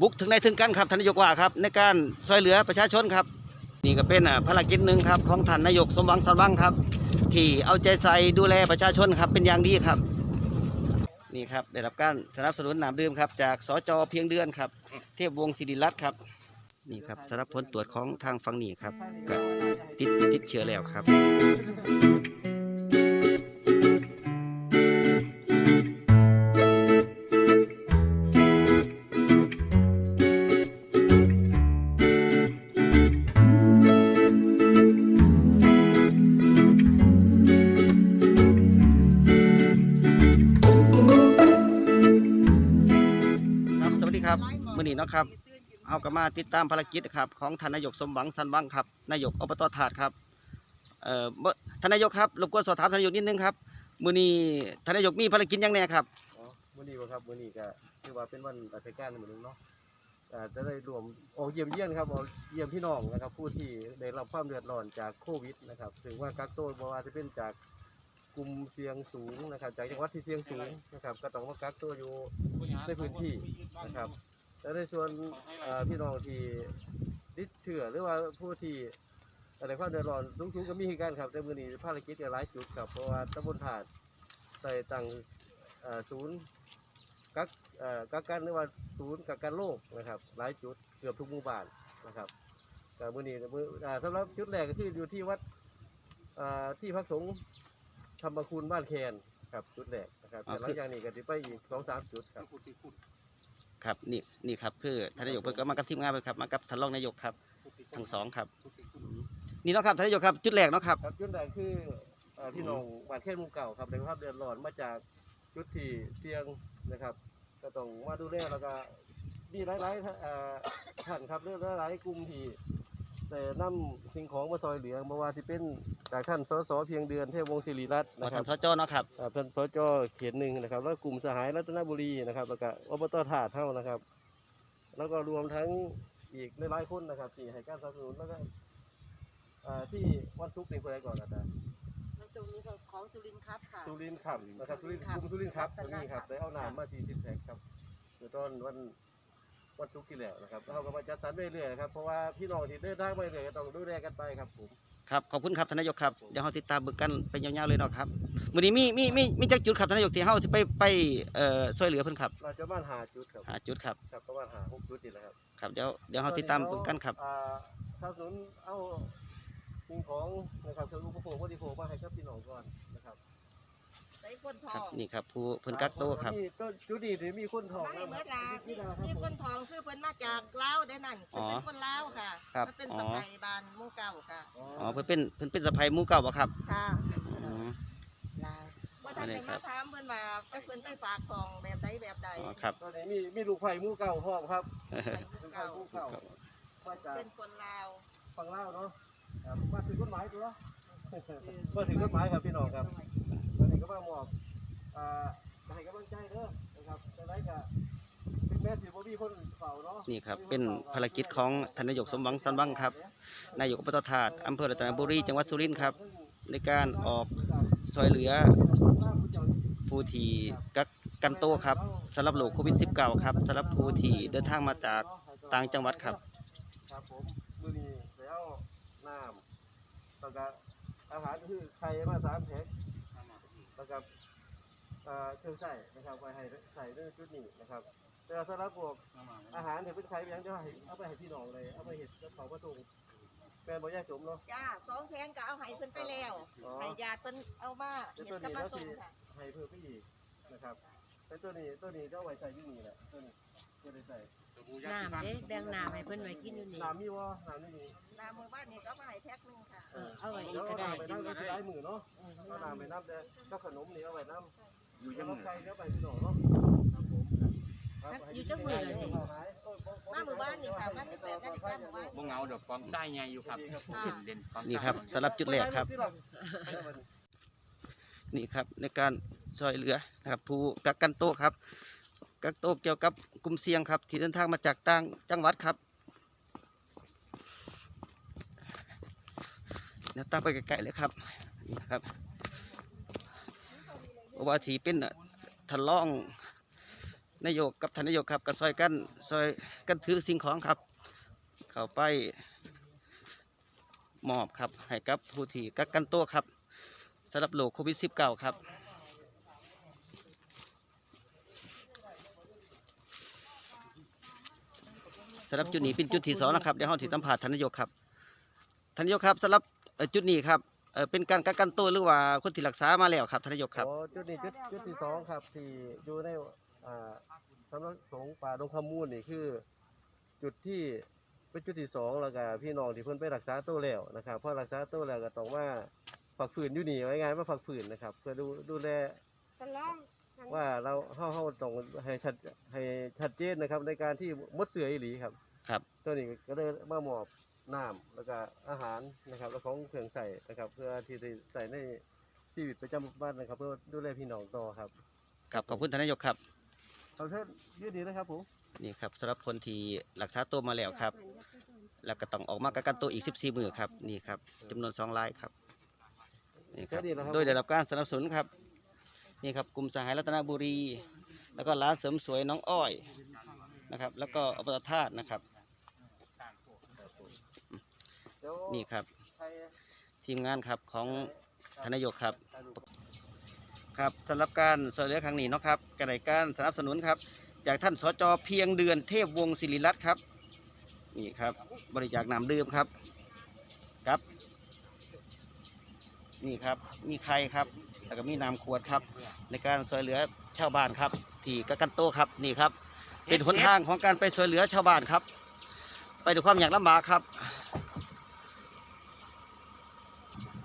บุกถึงในถึงกันครับท่านนายกว่าครับในการช่วยเหลือประชาชนครับ นี่ก็เป็นอ่าภารกิจหนึ่งครับของท่านนายกสมหวังสมหวังครับ ที่เอาใจใส่ดูแลประชาชนครับเป็นอย่างดีครับ นี่ครับได้รับการสนับสนุนน้ำดื่มครับจากสจเพียงเดือนครับ เทพวงศิริรัตน์ครับนี่ครับสำหรับผลตรวจของทางฝั่งนี้ครับก็ติดติดเชื้อแล้วครับ นะครับ เอากมาติดตามภารกิจครับของท่านนายกสมหวังสันวังครับนายกอบตถาดครับเอ่อท่านนายกครับรบกวนสอบถามท่านนายกนิดนึงครับมื่อนี้ท่านนายกมีภารกิจยังแน่ครับอ๋อมื้อนี้บ่ครับมื้อนี้ก็ถือว่าเป็นวันราชการมื้อหนึงเนาะอ่าจะได้รวมออกเยี่ยมเยี่ยนครับออกเยี่ยมพี่น้องนะครับ ผู้ที่ได้รับความเดือดร้อนจากโควิดนะครับถึงว่ากักตัวบ่ว่าจะเป็นจากกลุ่มเสี่ยงสูงนะครับ จากจังหวัดที่เสี่ยงสูงนะครับ ก็ต้องมากักตัวอยู่ในพื้นที่นะครับ และในส่วนอ่าพี่น้องที่ติดเชื้อหรือว่าผู้ที่อะไรความเดือดร้อนสูงๆก็มีคือกันครับแต่มื้อนี้ภารกิจก็หลายจุดครับเพราะว่าตำบลถาดได้ตั้งเอ่อศูนย์กักเอ่อกักกันหรือว่าศูนย์กักกันโรคนะครับ หลายจุดเกือบทุกหมู่บ้านนะครับแต่มื้อนี้มื้ออ่าสำหรับจุดแรกก็คืออยู่ที่วัดอ่าที่พักสงฆ์ธรรมคุณบ้านแคนครับจุดแรกนะครับแต่หลังจากนี้ก็จะไปอีกสองสามจุดครับ ครับนี่นี่ครับคือท่านนายกเพิ่นก็มากับทีมงานเพิ่นครับมากับท่านรองนายกครับทั้งสองครับ นี่เนาะครับท่านนายกครับ จุดแรกเนาะครับ ครับจุดแรกคือเอ่อพี่น้องบ้านแคนหมู่เก่าครับในภาพเดือดร้อนมาจากจุดที่เสี่ยงนะครับก็ต้องมาดูแลแล้วก็มีหลายๆเอ่อท่านครับเรื่องหลายๆกลุ่มที่ แต่นำสิ่งของมาซอยเหลือมาว่าที่เป็นจากท่านสสเพียงเดือนเทพวงศ์ศิริรัตน์ว่านะคท่ารับนสจเนาะครับ อ่าท่านสจเขียนหนึ่งนะครับ แล้วกลุ่มสหายรัตนบุรีนะครับแล้วก็อบตถาดเท่านะครับ แล้วก็รวมทั้งอีกหลายๆคนนะครับที่ให้การสนับสนุนแล้วก็อ่าที่วันศุกร์นี่เพื่ออะไรก่อนอาจารย์ในส่วนนี้ของของสุรินทร์ครับค่ะ สุรินทร์ขับนะครับสุรินทร์ครับกลุ่มสุรินทร์ครับครัตัวบนี้ครับได้เอาน้ำมา40แพ็คครับเดี๋ยวตอนวัน วันศุกร์ที่แล้วนะครับแล้วเราก็มาจัดสรรเรื่อยๆครับเพราะว่าพี่น้องที่เดินทางไปเรื่อยๆก็ต้องดูแลกันไปครับผมครับขอบคุณครับท่านนายกครับเดี๋ยวเราติดตามเบิ่งกันไปยาวๆเลยเนาะครับมื้อนี้มีมีมีมีจักจุดครับท่านนายกที่เฮาสิไปไปเอ่อช่วยเหลือเพิ่นครับเราจะบ้านหาจุดครับหาจุดครับครับประมาณหาหกจุดนี่แหละครับครับเดี๋ยวเดี๋ยวเราติดตามเบิ่งกันครับอ่าสนับสนุนเอาสิ่งของนะครับเครื่องอุปโภคบริโภคมาให้กับพี่น้องก่อน นะครับใส่คนทครัอบงนี่ครับผู้เพิ่นกักโตวครับมีต้นจุดนี้ที่มีคนทองไม่นะเมื่อคลารับที่นี่นะครับที่ผคมนทองคือเพิ่นมาจากลาวได้นั่นเพิ่นเป็นคนลาวค่ะครับมันเป็นอ๋อสมัยบานหมู่เก่าค่ะ อ๋อเพิ่นเป็นเพิ่นเป็นสะใภ้หมู่เก่าบ่ครับค่ะอ๋อ ลาวว่าท่านไม่ได้ได้ครัมาบถามเพิ่นว่าไปเพิ่นไปฝากของแบบใดแบบใดอ๋อครับ ตอนนี้มีมีลูกไผ่หมู่เก่าพร้อมครับไปหลูมู่กไผ่เก่าหมู่เก่ามาจากเป็นคนลาว ฝั่งลาวเนาะครับมาถึงกฎหมายตัวมาถึงกฎหมายครับพี่น้องครับตอนนี้ก็ มามอบอ่าให้กำลังใจเด้อนะครับจะได้กับถึงแม้สิบ่มีคนเฝ้าเนาะนี่ครับเป็นภารกิจของท่านนายกสมหวังสันหวังครับ นายกอบตถาดอำเภอรัตนบุรีจังหวัดสุรินทร์ครับ ในการออกช่วยเหลือผู้ที่กักกันโตวครับสำหรับโรคโควิด -19 ครับสำหรับผู้ที่เดินทางมาจากต่างจังหวัดครับครับผมมื้อนี้แล้วน้ำแล้วก็อาหารก็คือไข่มาสามแพ็ค แล้วก็อ่าเครื่องใส่นะครับไว้ให้ใส่ในจุดนี้นะครับ แต่สำหรับพวกอาหารที่เป็นไข่เพียงจะให้เอาไปให้พี่น้องเลยเอาไปเห็ดกับเขาประตูแม่นบ่ยายสมเนาะจ้าสองแทงก็เอาให้เพิ่นไปแล้วอ๋อให้ญาติเพิ่นเอามาเฮ็ดกับมาส่งค่ะให้เพิ่มไปอีกนะครับแต่ตัวนี้ตัวนี้จะเอาไว้ใส่ที่นี่แหละตัวนี้จะได้ใส่ น้ำเด้แบ่งน้ำให้เพิ่นไว้กินอยู่นี่น้ำมีวะน้ำนี่มีน้ำมือบ้านนี่ก็เอามาให้แพ็คหนึงค่ะเออเอาไว้อีแล้กวก็เอาได้น้ำไปน้ำก็คือไอ้มือเนาะเอาน้ำไปน้ำแต่ก็ขนมนี่เอาไว้น้ำอยู่จังไกลเดี๋ยวไปพี่น้องเนาะครับผมครับอยู่จังมือเลยนี่มาหมู่บ้านนี่ค่ะมา18นาฬิกาหมู่บ้านบ่เหงาดอกความได้ไงอยู่ครับเห็นเด่นความนี่ครับสำหรับจุดแรกครับ นี่ครับในการช่วยเหลือนะครับผู้กักกันโตวครับ กักโตเกี่ยวกับกลุ่มเสี่ยงครับ ที่เดินทางมาจากต่างจังหวัดครับเดี๋ยวตามไปไกลๆเลยครับนี่ครับเพราะว่าที่เป็นทะลองนายกกับท่านนายกครับก็ซอยกันซอยกันถือสิ่งของครับ เข้าไปมอบครับให้กับผู้ที่กักกันตัวครับสำหรับโรคโควิด -19 ครับำหรับจุดนี้เป็นจุดที่สองนะครับเดี๋ยวเราที่สัมผัสทานนายกครับทานนายกครับสำหรับจุดนี้ครับเป็นการกักกันตัวหรือว่าคนที่รักษามาแล้วครับทานนายกครับอ๋อจุดนี้จุดจุดที่สองครับที่อยู่ในสำนักสงฆ์ป่าดงคำมูลนี่คือ จุดที่เป็นจุดที่สองแล้วก็พี่น้องที่เพิ่นไปรักษาตัวแล้วนะครับพอรักษาตัวแล้วก็ต้องมาฝักฝืนอยู่นี่ไว้ไงมาฝักฝืนนะครับเพื่อดูดูแลว่าเราเฮาเฮาต้องให้ชัดให้ชัดเจนนะครับ ในการที่มดเสืออีหลีครับ ครับ ตัวนี้ก็ได้มามอบน้ำแล้วก็อาหารนะครับ แล้วของเครื่องใส่นะครับ เพื่อที่จะใส่ในชีวิตประจำวันนะครับ เพื่อดูแลพี่น้องต่อครับครับขอบคุณท่านนายกครับขอเชิญยืดดีนะครับผมนี่ครับสำหรับคนที่รักษาตัวมาแล้วครับ แล้วก็ต้องออกมากักกันตัวอีก 14 มือครับนี่ครับจำนวน2รายครับนี่ครับแค่นี้นะครับโดยได้รับการสนับสนุนครับนี่ครับกลุ่มสหายรัตนบุรี แล้วก็ร้านเสริมสวยน้องอ้อยนะครับ แล้วก็อบตธาตุนะครับเดี๋ยว นี่ครับใครทีมงานครับของทานนายกครับ ครับสำหรับการช่วยเหลือครั้งนี้เนาะครับกระไรการสนับสนุนครับ จากท่านสจเพียงเดือนเทพวงศ์ศิริรัตน์ครับ นี่ครับ บริจาคน้ำดื่มครับครับ นี่ครับมีไข่ครับแล้วก็มีน้ำขวดครับ ในการช่วยเหลือชาวบ้านครับ ที่กักกันโตวครับนี่ครับ เป็นหนทางของการไปช่วยเหลือชาวบ้านครับ ไปด้วยความยากลำบากครับ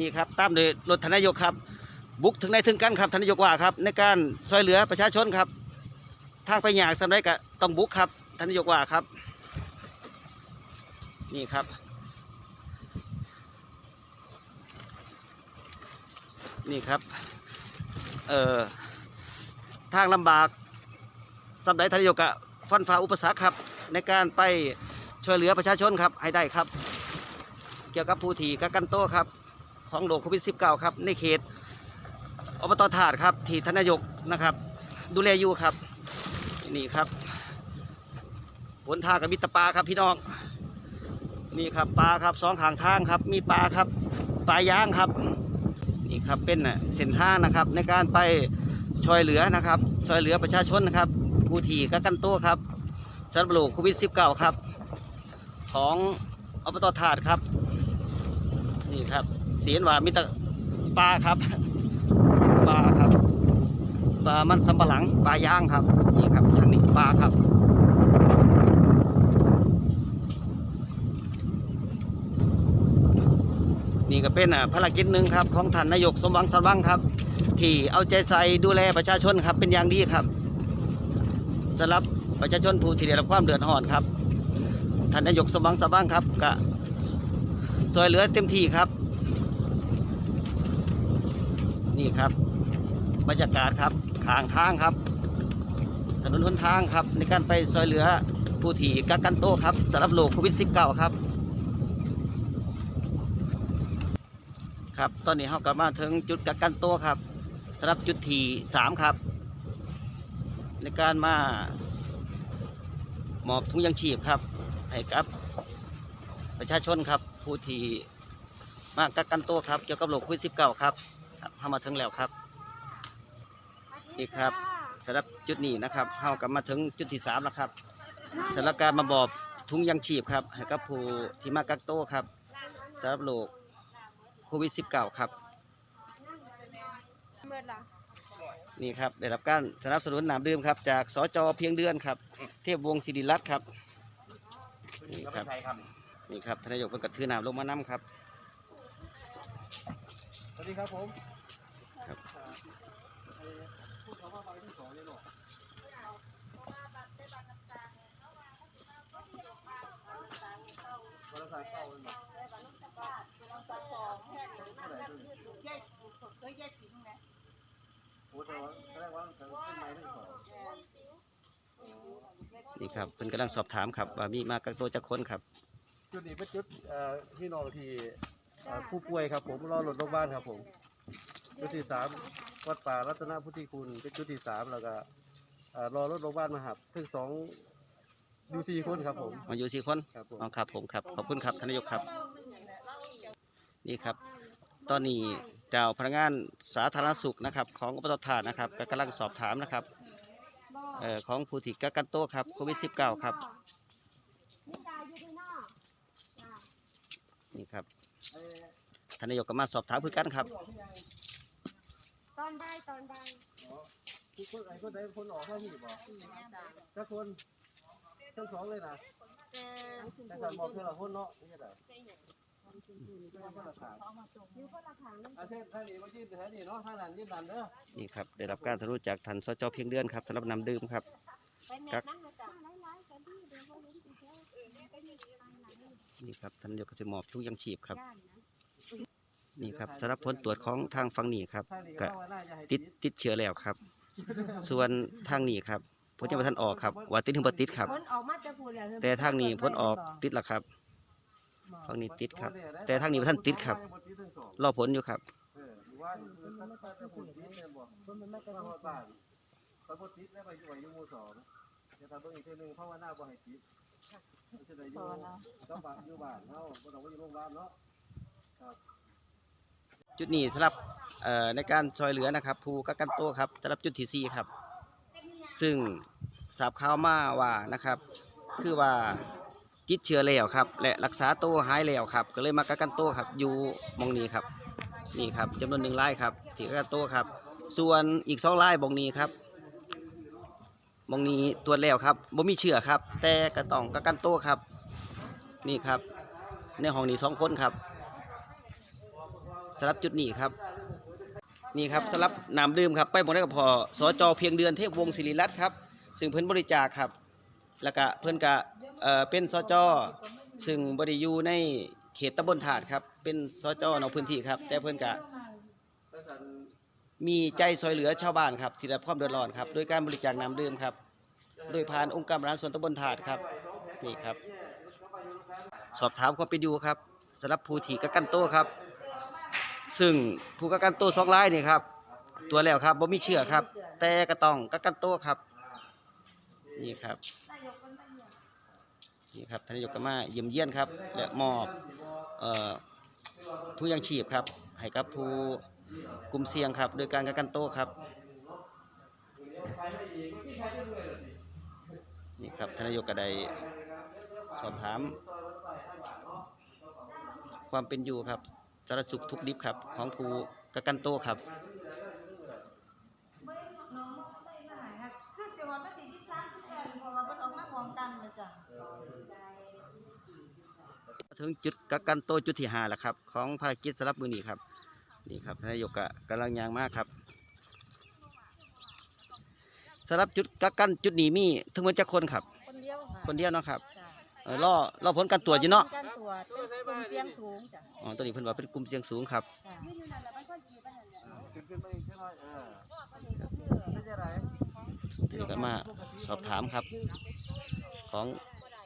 นี่ครับตามโดยรถทนายกครับ บุกถึงในถึงกันครับทนายกว่าครับ ในการช่วยเหลือประชาชนครับ ทางไปหยากสำเร็จก็ต้องบุกครับทนายกว่าครับ นี่ครับ นี่ครับเอ่อทางลำบากสำหรับทนายกก็ฟันฝ่าอุปสรรคครับ ในการไปช่วยเหลือประชาชนครับให้ได้ครับ เกี่ยวกับผู้ที่กักกันโตวครับ ของโรคโควิด -19 ครับ ในเขตอบตถาดครับ ที่ทนายกนะครับ ดูแลอยู่ครับ นี่ครับหนทางกับมิตรปลาครับพี่น้อง นี่ครับปลาครับสองขางทางครับ มีปลาครับปลาย่างครับนี่ครับเป็นเส้นทางนะครับ ในการไปช่วยเหลือนะครับช่วยเหลือประชาชนนะครับผู้ที่กักกันตัวครับสำหรับโรคโควิด -19 ครับ ของอบตถาดครับ นี่ครับ สียนว่ามีแต่ปลาครับปลาครับปลามันสำปะหลังปลาย่างครับนี่ครับทางนี้ปลาครับนี่ก็เป็นอะภารกิจหนึ่งครับของท่านนายกสมหวังสมหวังครับ ที่เอาใจใส่ดูแลประชาชนครับเป็นอย่างดีครับสำหรับประชาชนผู้ที่ได้รับความเดือดร้อนครับท่านนายกสมหวังสมหวังครับก็ซอยเหลือเต็มที่ครับ นี่ครับ บรรยากาศครับทางทางครับ ถนนหนทางครับ ในการไปซอยเหลือผู้ที่กักกันโตวครับสำหรับโรคโควิด -19 ครับ ครับตอนนี้เรากลับมาถึงจุดกักกันโตวครับสำหรับจุดที่สามครับ ในการมาหมอบถุงยังชีพครับให้กับประชาชนครับ ผู้ที่มากักกันตัวครับ เกี่ยวกับโรคโควิด -19 ครับ เข้ามาถึงแล้วครับนี่ครับสำหรับจุดนี้นะครับเรากับมาถึงจุดที่สามแล้วครับสำหรับการมาบอบถุงยังชีพครับให้กับผู้ที่มากักตัวครับสำหรับโรคโควิด -19 ครับนี่ครับได้รับการสนับสนุนน้ำดื่มครับ จากสจเพียงเดือนครับ เทพวงศิริรัตน์ครับนี่ครับนี่ครับทนายกเป็นกระถือน้ำลงมาน้ำครับ ดีครับผมครับพูดคำว่าใบที่สองเลยหรอวันละสามเก้าเลยหรอโอ้แต่ว่าแสดงว่าขึ้นไม้ที่สองนี่ครับเป็นกำลังสอบถามครับว่ามีมากักตัวจากคนครับ จุดนี้เป็นจุดเอ่อพี่น้องที่เอ่อผู้ป่วยครับ ผมรอรถโรงพยาบาลครับ ผมจุดที่สามวัดป่ารัตนพุทธิคุณเป็นจุดที่สามแล้วก็เอ่ออ่ารอรถโรงพยาบาลมาหับซึ่งสองอยู่สี่คนครับผมมาอยู่สี่คนครับผม อ๋อครับผมครับขอบคุณครับท่านนายกครับ นี่ครับ ตอนนี้เจ้าพนักงานสาธารณสุขนะครับ ของอบตถาดนะครับก็กำลังสอบถามนะครับเอ่อของผู้ที่กักกันโตวครับโควิด -19 ครับนี่ครับ ท่านนายกก็มาสอบถามเพื่อกันครับ ตอนบ่ายตอนบ่ายทุกคนไอ้คนใดคนออกเท่านี้บ่ถ้าคนทั้งสองเลยนะแต่แต่การบอกเธอละคนเนาะนี่ก็ได้อาเช่นท่านนี้มายืนแถวนี้เนาะท่านนั้นยืนดันเด้อนี่ครับได้รับการสรุปจากท่านสจเพียงเดือนครับสำหรับนำดื่มครับกักนี่ครับท่านนายกเกษตรหมอบทุกยังชีพครับ นี่ครับสำหรับผลตรวจของทางฝั่งนี้ครับท่านนี้ก็ก็ว่าน่าจะให้ติดติดเชื้อแล้วครับ ส่วนทางนี้ครับผลยังไม่ทันออกครับ ว่าติดถึงบ่ติดครับ ผลออกมาจะพูดแล้วแต่ทางนี้ผลออกติดแล้วครับฝั่งนี้ติดครับ แต่ทางนี้บ่ทันติดครับ รอผลอยู่ครับเออว่าท่านท่านจะพูดติดเนี่ยบ่คนมันไม่กระทบบ้านไปบ่ติดแล้วไปอยู่อยู่หมู่สองเดี๋ยวถ้าเบิ่งอีกทีหนึงเพราะว่าหน้าบ่ให้ติดมันจะได้อยู่ก็บ้านอยู่บ้านเฮาบ่ต้องไปอยู่โรงพยาบาลเนาะ จุดนี้สำหรับในการช่วยเหลือนะครับผู้กักกันตัวครับสำหรับจุดที่สี่ครับ ซึ่งทราบข่าวมาว่านะครับ คือว่าจิตเชื้อแล้วครับ และรักษาตัวหายแล้วครับ ก็เลยมากักกันตัวครับ อยู่มองนี้ครับนี่ครับจำนวนหนึ่งรายครับที่กักกันตัวครับ ส่วนอีกสองรายบองนี้ครับบองนี้ตรวจแล้วครับบ่มีเชื้อครับ แต่ก็ต้องกักกันตัวครับ นี่ครับ ในห้องนี้สองคนครับ สำหรับจุดนี้ครับ นี่ครับสำหรับน้ำดื่มครับไปหมดได้กับพอสจเพียงเดือนเทพวงศิริรัตน์ครับ ซึ่งเพิ่นบริจาคครับ แล้วก็เพิ่นก็เอ่อเป็นสจซึ่งบริยูในเขตตำบลถาดครับ เป็นสจนอกพื้นที่ครับ แต่เพิ่นก็มีใจซอยเหลือชาวบ้านครับที่ได้รับความเดือดร้อนครับโดยการบริจาคน้ำดื่มครับ โดยผ่านองค์การบริหารส่วนตำบลถาดครับนี่ครับ สอบถามความเป็นอยู่ครับสำหรับผู้ที่กักกันโตวครับ ซึ่งผู้กักกันตัวสองรายนี่ครับ ตัวแล้วครับบ่มีเชื้อครับ แต่ก็ต้องกักกันตัวครับ นี่ครับนี่ครับท่านนายกก็มาเยี่ยมเยียนครับ และมอบเอ่อทุยังชีพครับให้กับผู้กลุ่มเสี่ยงครับ โดยการกักกันตัวครับนี่ครับท่านนายกก็ได้สอบถาม ความเป็นอยู่ครับ สารสุขทุกดิบครับ ของผู้กักกันโตวครับคือสิว่ามันสิที่สามที่แปดเพราะว่ามันออกมาพร้อมกันนะจ๊ะถึงจุดกักกันโตวจุดที่ห้าแล้วครับ ของภารกิจสำหรับมือนี้ครับนี่ครับท่านนายกกะกำลังยางมากครับสำหรับจุดกักกันจุดนี้มีทั้งหมดจักคนครับ คนเดียวค่ะคนเดียวเนาะครับจ้ะเออรอรอผลการตรวจอยู่เนาะการตรวจ เป็นกลุ่มเสี่ยงสูงจ้ะอ๋อตัวนี้เพิ่นว่าเป็นกลุ่มเสี่ยงสูงครับ จ้ะขึ้นขึ้นไปอีกแค่น้อยเออไม่ใช่ไรทีนี้ก็มาสอบถามครับ ของ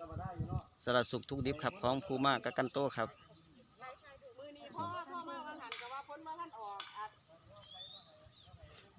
ธรรมดาอยู่เนาะสารสุขทุกดิบครับ ของผู้มากักกันโตวครับ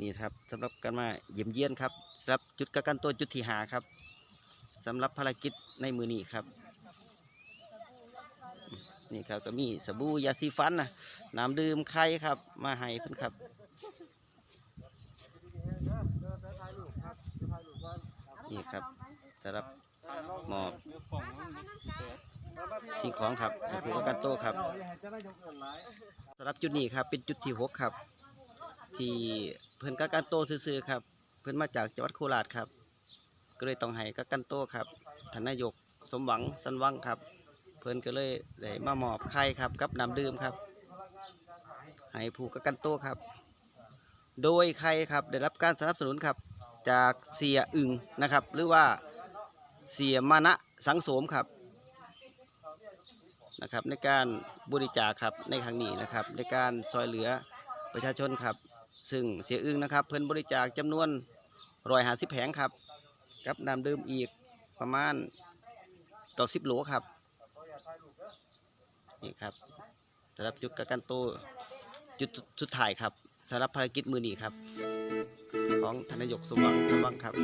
นี่ครับสำหรับการมาเยี่ยมเยียนครับสำหรับจุดกักกันตัวจุดที่หาครับสำหรับภารกิจในมือนี้ครับ นี่ครับก็มีสบู่ยาสีฟันนะน้ำดื่มไข่ครับ มาให้เพิ่อนครับนี่ครับสำหรับหมอบสิ่งของครับผู้ประกันโตครับสำหรับจุดนี้ครับเป็นจุดที่หกครับ ที่เพิ่อนกักกันโตซื่อๆครับ เพิ่อนมาจากจังหวัดโคราชครับ ก็เลยต้องให้กักกันโตครับท่านนายกสมหวังสันวังครับ เพิ่นก็เลยได้มามอบไข่ครับกับน้ำดื่มครับ ให้ผู้กักกันโตวครับ โดยไข่ครับได้รับการสนับสนุนครับ จากเสียอึงนะครับ หรือว่าเสียมานะสังโสมครับนะครับในการบริจาคครับในครั้งนี้นะครับ ในการซอยเหลือประชาชนครับ ซึ่งเสียอึ้งนะครับ เพิ่นบริจาคจำนวนรอยหาสิบแผงครับ กับน้ำดื่มอีกประมาณเก้าสิบโหลครับ นี่ครับสำหรับจุดกักกันโตวจุดสุดท้ายครับสำหรับภารกิจมือนี้ครับ ของท่านนายกสมหวังสมหวังครับ